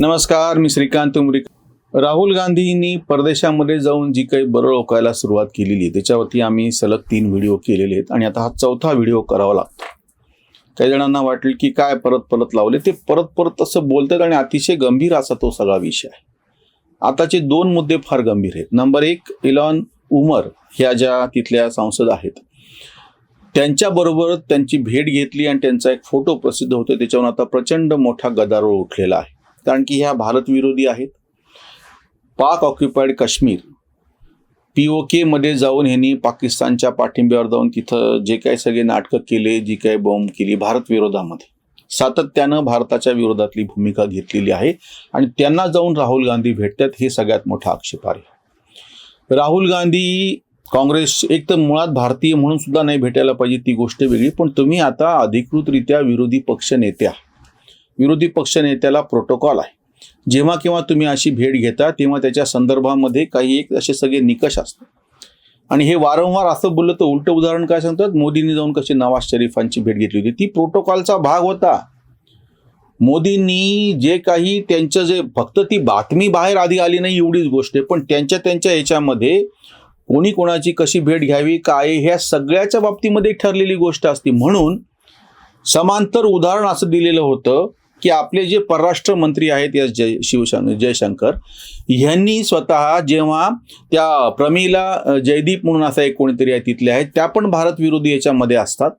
नमस्कार मी श्रीकांत उमरी. राहुल गांधींनी परदेशामध्ये जाऊन जी काही बरं ओकायला सुरुवात केलेली आहे त्याच्यावरती आम्ही सलग तीन व्हिडिओ केलेले आहेत आणि आता हा चौथा व्हिडिओ करावा लागतो. काही जणांना वाटेल की काय परत परत लावले ते परत परत तसं बोलतात आणि अतिशय गंभीर असा तो सगळा विषय आहे. आताचे दोन मुद्दे फार गंभीर आहेत. नंबर एक इलॉन उमर ह्या ज्या तिथल्या सांसद आहेत त्यांच्याबरोबर त्यांची भेट घेतली आणि त्यांचा एक फोटो प्रसिद्ध होतो त्याच्यावर आता प्रचंड मोठा गदारोळ उठलेला आहे. कारण की ह्या भारतविरोधी आहेत. पाक ऑक्युपाईड काश्मीर. पी ओ केमध्ये जाऊन ह्यांनी पाकिस्तानच्या पाठिंब्यावर जाऊन तिथं जे काही सगळे नाटकं केले जी काही बॉम्ब केली भारत विरोधामध्ये. सातत्यानं भारताच्या विरोधातली भूमिका घेतलेली आहे आणि त्यांना जाऊन राहुल गांधी भेटतात हे सगळ्यात मोठा आक्षेप आहे. राहुल गांधी काँग्रेस एक तर मुळात भारतीय म्हणून सुद्धा नाही भेटायला पाहिजे ती गोष्ट वेगळी पण तुम्ही आता अधिकृतरित्या विरोधी पक्ष नेत्या. विरोधी पक्षनेत्याला प्रोटोकॉल आहे. जेव्हा केव्हा तुम्ही अशी भेट घेता तेव्हा त्याच्या संदर्भामध्ये काही एक असे सगळे निकष असतात. आणि हे वारंवार असं बोललं तर उलटं उदाहरण काय सांगतात? मोदींनी जाऊन कशी नवाज शरीफांची भेट घेतली होती. ती प्रोटोकॉलचा भाग होता. मोदींनी जे काही त्यांचं जे फक्त ती बातमी बाहेर आधी आली नाही एवढीच गोष्ट आहे. पण त्यांच्या त्यांच्या याच्यामध्ये कोणी कोणाची कशी भेट घ्यावी काय ह्या सगळ्याच्या बाबतीमध्ये ठरलेली गोष्ट असते. म्हणून समांतर उदाहरण असं दिलेलं होतं. की आपले जे परराष्ट्र मंत्री आहेत या जय शिवशंकर जयशंकर यांनी स्वतः जेव्हा त्या प्रमिला जयदीप म्हणून असा एक कोणीतरी आहे तिथले आहेत त्या पण भारत विरोधी याच्यामध्ये असतात.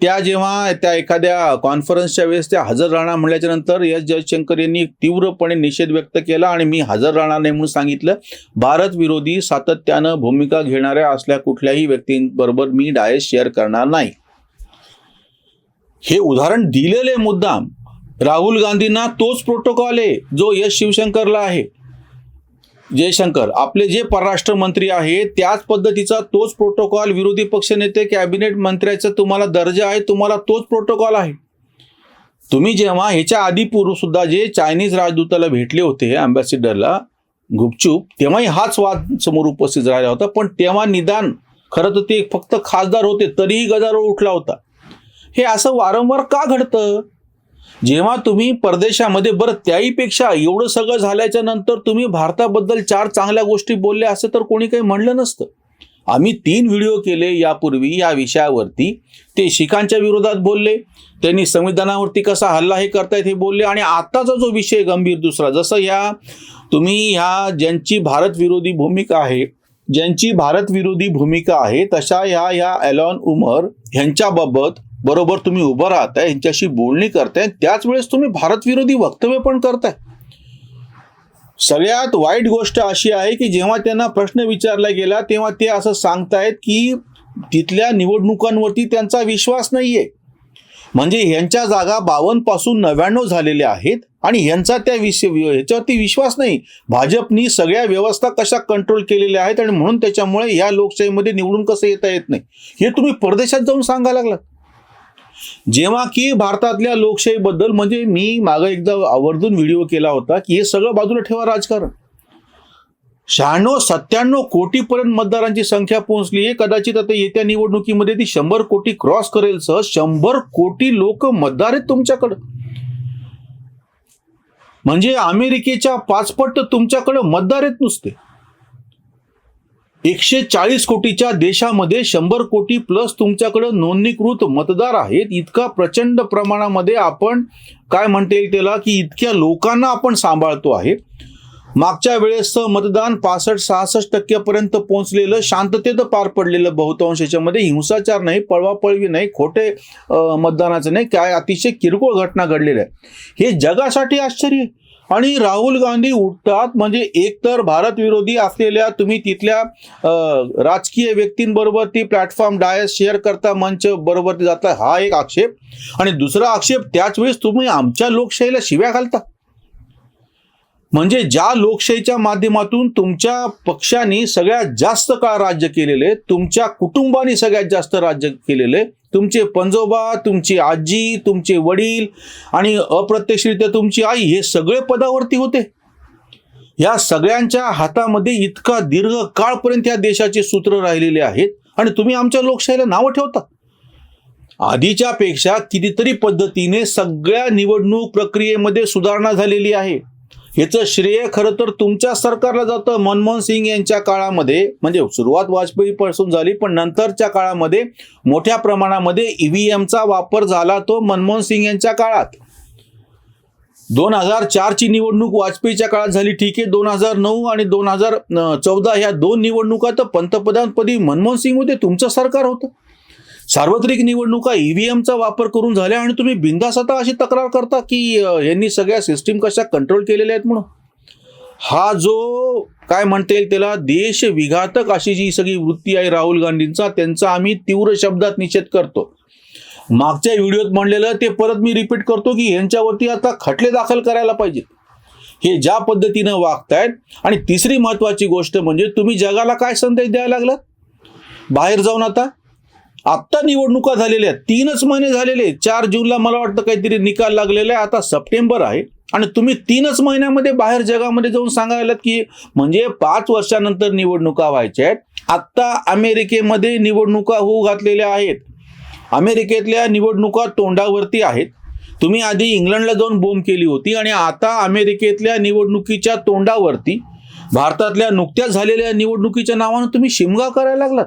त्या जेव्हा त्या एखाद्या कॉन्फरन्सच्या वेळेस त्या हजर राहणार म्हणल्याच्या नंतर एस जयशंकर यांनी तीव्रपणे निषेध व्यक्त केला आणि मी हजर राहणार नाही म्हणून सांगितलं. भारत विरोधी सातत्यानं भूमिका घेणाऱ्या असल्या कुठल्याही व्यक्तींबरोबर मी डायस शेअर करणार नाही. हे उदाहरण दिलेले मुद्दाम राहुल गांधींना तोच प्रोटोकॉल आहे जो यश शिवशंकरला आहे. जयशंकर आपले जे परराष्ट्र मंत्री आहेत त्याच पद्धतीचा तोच प्रोटोकॉल विरोधी पक्षनेते कॅबिनेट मंत्र्याचा तुम्हाला दर्जा आहे तुम्हाला तोच प्रोटोकॉल आहे. तुम्ही जेव्हा ह्याच्या आधी पूर्व सुद्धा जे चायनीज राजदूताला भेटले होते अँबॅसिडरला गुपचूप तेव्हाही हाच वाद समोर उपस्थित राहिला होता पण तेव्हा निदान खरं तर ते फक्त खासदार होते तरीही गदारोळ उठला होता. हे असं वारंवार का घडतं? जेव्हा तुम्ही परदेशामध्ये बरं त्याहीपेक्षा एवढं सगळं झाल्याच्यानंतर तुम्ही भारताबद्दल चार चांगल्या गोष्टी बोलल्या असं तर कोणी काही म्हणलं नसतं. आम्ही तीन व्हिडिओ केले यापूर्वी या विषयावरती. ते शिखांच्या विरोधात बोलले. त्यांनी संविधानावरती कसा हल्ला हे करतायत हे बोलले. आणि आत्ताचा जो विषय गंभीर दुसरा जसं ह्या तुम्ही ह्या ज्यांची भारत विरोधी भूमिका आहे ज्यांची भारत विरोधी भूमिका आहे तशा ह्या ह्या एलॉन उमर ह्यांच्याबाबत बरोबर तुम्ही उभं राहताय यांच्याशी बोलणी करताय त्याच वेळेस तुम्ही भारत विरोधी वक्तव्य पण करताय. सगळ्यात वाईट गोष्ट अशी आहे की जेव्हा त्यांना प्रश्न विचारला गेला तेव्हा ते असं सांगतायत की तिथल्या निवडणुकांवरती त्यांचा विश्वास नाहीये. म्हणजे ह्यांच्या जागा बावन्नपासून नव्याण्णव झालेल्या आहेत आणि ह्यांचा त्या विषय ह्याच्यावरती विश्वास नाही. भाजपनी सगळ्या व्यवस्था कशा कंट्रोल केलेल्या आहेत आणि म्हणून त्याच्यामुळे या लोकशाहीमध्ये निवडून कसं येता येत नाही? हे तुम्ही परदेशात जाऊन सांगा लागलात. जेव्हा की भारतातल्या लोकशाहीबद्दल म्हणजे मी मागं एकदा आवर्जून व्हिडिओ केला होता की हे सगळं बाजूला ठेवा राजकारण. शहाण्णव सत्त्याण्णव कोटीपर्यंत मतदारांची संख्या पोहोचली आहे. कदाचित आता येत्या निवडणुकीमध्ये ती शंभर कोटी क्रॉस करेल सह शंभर कोटी लोक मतदार आहेत तुमच्याकडं. म्हणजे अमेरिकेच्या पाचपट तुमच्याकडं मतदार आहेत नुसते. एकशे चाळीस कोटीच्या देशामध्ये शंभर कोटी प्लस तुमच्याकडं नोंदणीकृत मतदार आहेत. इतका प्रचंड प्रमाणामध्ये आपण काय म्हणता येईल त्याला की इतक्या लोकांना आपण सांभाळतो आहे. मागच्या वेळेस मतदान पासष्ट सहासष्ट टक्क्यापर्यंत पोहोचलेलं शांततेत पार पडलेलं बहुतांश याच्यामध्ये. हिंसाचार नाही पळवापळवी नाही खोटे मतदानाचं नाही. काय अतिशय किरकोळ घटना घडलेल्या आहे हे जगासाठी आश्चर्य आहे. आणि राहुल गांधी उठतात म्हणजे एकतर भारत विरोधी असलेल्या तुम्ही तिथल्या राजकीय व्यक्तींबरोबर ती प्लॅटफॉर्म डायस शेअर करता मंच बरोबर जाता हा एक आक्षेप. आणि दुसरा आक्षेप त्याच वेळेस तुम्ही आमच्या लोकशाहीला शिव्या घालता. म्हणजे ज्या लोकशाहीच्या माध्यमातून तुमच्या पक्षाने सगळ्यात जास्त काळ राज्य केलेले तुमच्या कुटुंबाने सगळ्यात जास्त राज्य केलेले तुमचे पंजोबा तुमची आजी तुमचे वडील आणि अप्रत्यक्षरित्या तुमची आई हे सगळे पदावरती होते. या सगळ्यांच्या हातामध्ये इतका दीर्घ काळपर्यंत या देशाचे सूत्र राहिलेले आहेत आणि तुम्ही आमच्या लोकशाहीला नावं ठेवता. आधीच्या पेक्षा कितीतरी पद्धतीने सगळ्या निवडणूक प्रक्रियेमध्ये सुधारणा झालेली आहे. याचं श्रेय खरं तर तुमच्या सरकारला जातं. मनमोहन सिंग यांच्या काळामध्ये म्हणजे सुरुवात वाजपेयी पासून झाली पण नंतरच्या काळामध्ये मोठ्या प्रमाणामध्ये ईव्हीएमचा वापर झाला तो मनमोहन सिंग यांच्या काळात. दोन हजार चारची निवडणूक वाजपेयीच्या काळात झाली ठीक आहे. दोन हजार नऊ आणि दोन हजार चौदा ह्या दोन निवडणुका तर पंतप्रधानपदी मनमोहन सिंग होते तुमचं सरकार होतं. सार्वत्रिक निवडणुका ईव्हीएमचा वापर करून झाल्या आणि तुम्ही बिंदास आता अशी तक्रार करता की यांनी सगळ्या सिस्टीम कशा कंट्रोल केलेल्या आहेत म्हणून? हा जो काय म्हणता येईल त्याला देश विघातक अशी जी सगळी वृत्ती आहे राहुल गांधींचा त्यांचा आम्ही तीव्र शब्दात निषेध करतो. मागच्या व्हिडिओत म्हणलेलं ते परत मी रिपीट करतो की यांच्यावरती आता खटले दाखल करायला पाहिजेत. हे ज्या पद्धतीनं वागतायत आणि तिसरी महत्वाची गोष्ट म्हणजे तुम्ही जगाला काय संदेश द्यायला लागलात? बाहेर जाऊन आता? आत्ता निवडणुका झालेल्या आहेत. तीनच महिने झालेले चार जूनला मला वाटतं काहीतरी निकाल लागलेला आहे. आता सप्टेंबर आहे. आणि तुम्ही तीनच महिन्यामध्ये बाहेर जगामध्ये जाऊन सांगायला की म्हणजे पाच वर्षानंतर निवडणुका व्हायच्या आहेत. आत्ता अमेरिकेमध्ये निवडणुका होऊ घातलेल्या आहेत. अमेरिकेतल्या निवडणुका तोंडावरती आहेत. तुम्ही आधी इंग्लंडला जाऊन बोंब केली होती आणि आता अमेरिकेतल्या निवडणुकीच्या तोंडावरती भारतातल्या नुकत्याच झालेल्या निवडणुकीच्या नावानं तुम्ही शिमगा करायला लागलात.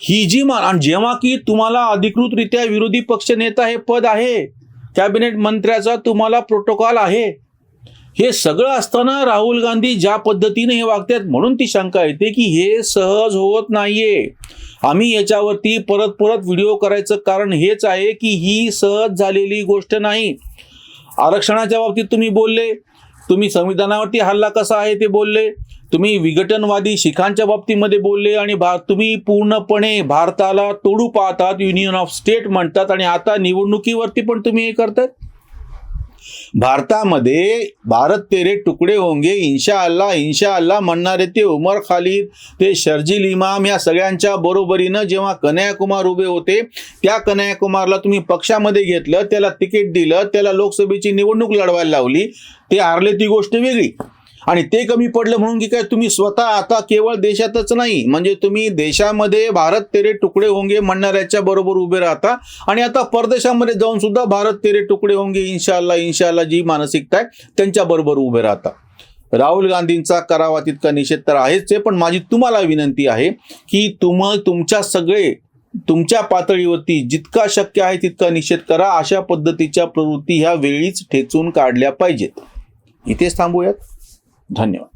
ही जी मान आणि जेव्हा की तुम्हाला अधिकृतरित्या विरोधी पक्ष नेता हे पद आहे कॅबिनेट मंत्र्याचा तुम्हाला प्रोटोकॉल आहे हे सगळं असताना राहुल गांधी ज्या पद्धतीने हे वागतात म्हणून ती शंका येते की हे सहज होत नाहीये. आम्ही याच्यावरती परत परत व्हिडिओ करायचं कारण हेच आहे की ही सहज झालेली गोष्ट नाही. आरक्षणाच्या बाबतीत तुम्ही बोलले तुम्ही संविधानावरती हल्ला कसा आहे ते बोलले तुम्ही विघटनवादी शिखांच्या बाबतीमध्ये बोलले आणि भार तुम्ही पूर्णपणे भारताला तोडू पाहतात युनियन ऑफ स्टेट म्हणतात आणि आता निवडणुकीवरती पण तुम्ही हे करतात भारतामध्ये भारत तेरे तुकडे होंगे इन्शा अल्ला इन्शा अल्लाह म्हणणारे ते उमर खालिद ते शर्जील इमाम या सगळ्यांच्या बरोबरीनं जेव्हा कन्याकुमार उभे होते त्या कन्याकुमारला तुम्ही पक्षामध्ये घेतलं त्याला तिकीट दिलं त्याला लोकसभेची निवडणूक लढवायला लावली. ते हारले ती गोष्ट वेगळी. आणि ते कमी पडलं म्हणून की काय तुम्ही स्वतः आता केवळ देशातच नाही म्हणजे तुम्ही देशामध्ये भारत तेरे तुकडे होंगे म्हणणाऱ्याच्या बरोबर उभे राहता. आणि आता परदेशामध्ये जाऊन सुद्धा भारत तेरे तुकडे होंगे इन्शाल्ला इन्शाल्ला जी मानसिकता आहे त्यांच्या बरोबर उभे राहता. राहुल गांधींचा करावा तितका निषेध तर आहेच आहे पण माझी तुम्हाला विनंती आहे की तुम तुमच्या सगळे तुमच्या पातळीवरती जितका शक्य आहे तितका निषेध करा अशा पद्धतीच्या प्रवृत्ती ह्या वेळीच ठेचून काढल्या पाहिजेत. इथेच थांबूयात. धन्यवाद